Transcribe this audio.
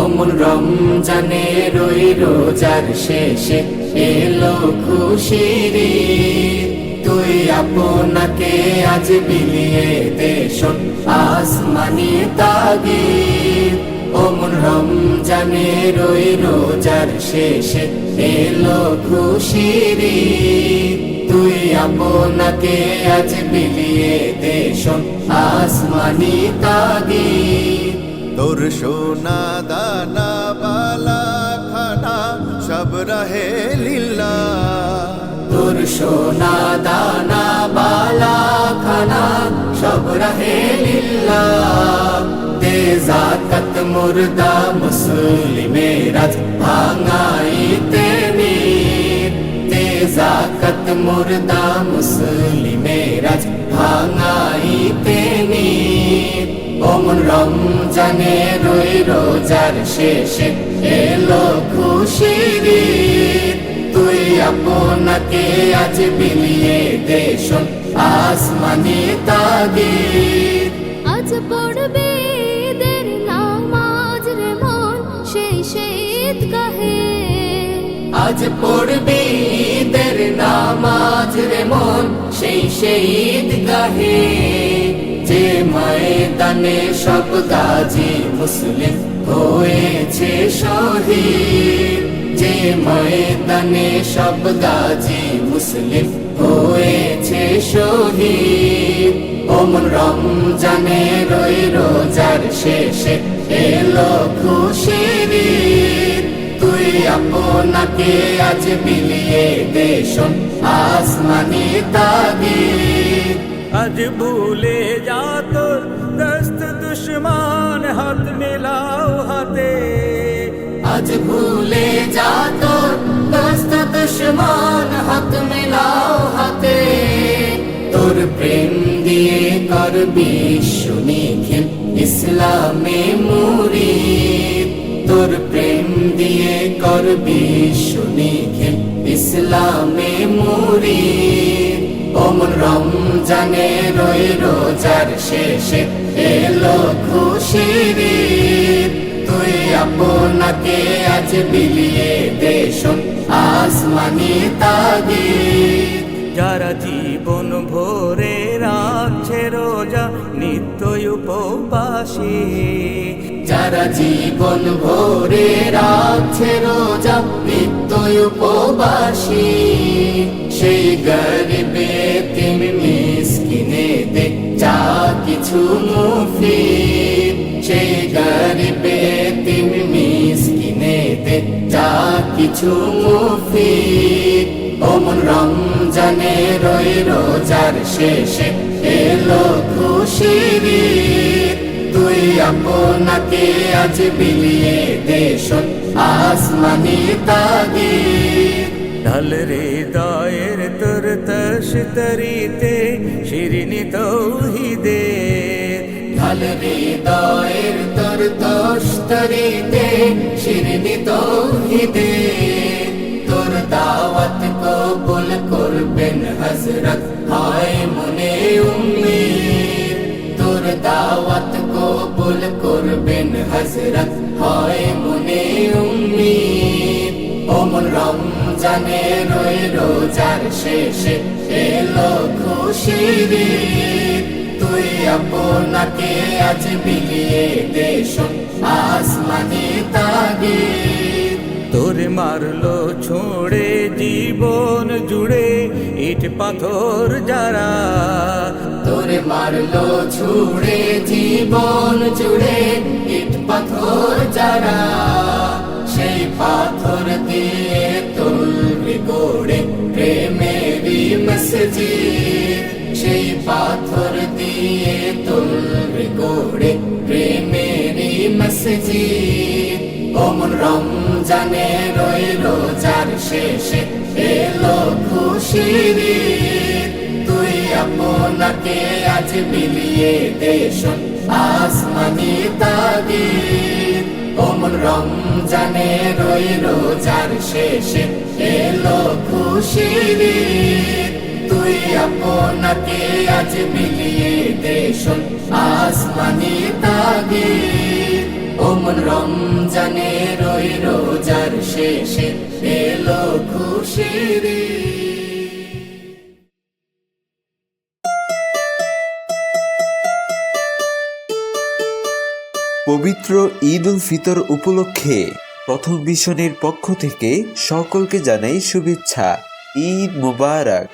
অমন রমজানে রই রোজার শেষে এলো খুশির। তুই আপনাকে আজ বিলিয়ে দেশ আসমানি তাগিদ অমন রমজানে রই রোজার শেষে এলো খুশির। তুই আপনাকে আজ বিলিয়ে দেশ আসমানি তাগিদ তোর সোনা দানা, বালা, খানা, সব রহে লীলা। তোর সোনা দানা, বালা, খানা, সব রহে লিল্লা দে জাকাত মুর্দা মুসলিমেরাজ ভাঙাইতে নীর। দে জাকাত মুর্দা মুসলিমেরাজ ভাঙাইতে নীর। অমন রমজানে রই রোজার শেষে এলো খুশির তুই আপনাকে আজ বিলিয়ে দেশ আসমানি তাগিদ। আজ পড়বে ঈদের নামাজ রে মন সেই শীত গাহে আজ পড়বি ঈদের নামাজ রে মন সেই শহীদ গাহে যে ময়দানে সব গাজী মুসলিম হয়েছে শহীদ। যে ময়দানে সব গাজী মুসলিম হয়েছে শহীদ। ওমন রমজানে রই রোজার শেষে এলো খুশির। তুই আপনাকে আজ বিলিয়ে দেশ আসমানি তাগিদ। আজ ভুলে যা তোর দস্ত দুশ্মন, হাত মেলাও হাতে। আজ ভুলে যা তোর দস্ত দুশ্মন, হাত মেলাও হাতে। তোর প্রেম দিয়ে করবি সুনিখিল ইসলামে মুরিদ। তোর প্রেম দিয়ে করবি সুনিখিল ইসলামে মুরিদ। অমন রমজানে রই রোজার শেষে এলো খুশির। তুই আপনাকে আজ বিলিয়ে দেশ আসমানি তাগিদ। যারা জীবন ভরে রাখছে রোজা নিত্য উপবাসী। যারা জীবন ভরে রাখছে রোজা নিত্য উপবাসী। সেই গরিবে কিছু মুফিদ সেই গরিবে তুমি মিসকিনে দে যা কিছু মুফিদ ওমন রমজানে রই রোজার শেষে এলো খুশির। তুই আপনাকে আজ বিলিয়ে দেশ আসমানি তাগিদ ঢাল হৃদয়ের তোর তস তরিতে শিরিনি তৌহিদে হৃদয়ের তোর দোস্তরিতে শিরনি তৌহিদে। তোর দাওয়াত কবুল করবেন হজরত হায় মনে উম্মিদ। তোর দাওয়াত কবুল করবেন হজরত হায় মনে উম্মিদ। অমন রমজানে রই রোজার শেষে এলো খুশির তুই আপনাকে আজ বিলিয়ে দেশ আসমানি তাগিদ। তোর মারলো ছোড়ে জীবন জুড়ে ইট পাথর যারা। তোরে মারলো ছুড়ে জীবন জুড়ে ইট পাথর যারা। সেই পাথর দিয়ে তুলবি গড়ে প্রেমেরই মসজিদ। সেই পাথর দিয়ে তুলবি গড়ে প্রেমেরই মসজিদ। অমন রমজানে রই রোজার শেষে এলো খুশির তুই আপনাকে আজ বিলিয়ে দেশ আসমানি তাগিদ। অমন রমজানে রই রোজার শেষে এলো খুশির। তুই আপনাকে আজ বিলিয়ে দেশ আসমানি তাগিদ। ওমন রমজানের ওই রোজার শেষে এলো খুশির। পবিত্র ঈদ উল ফিতর উপলক্ষে প্রথম মিশনের পক্ষ থেকে সকলকে জানাই শুভেচ্ছা। ঈদ মোবারক।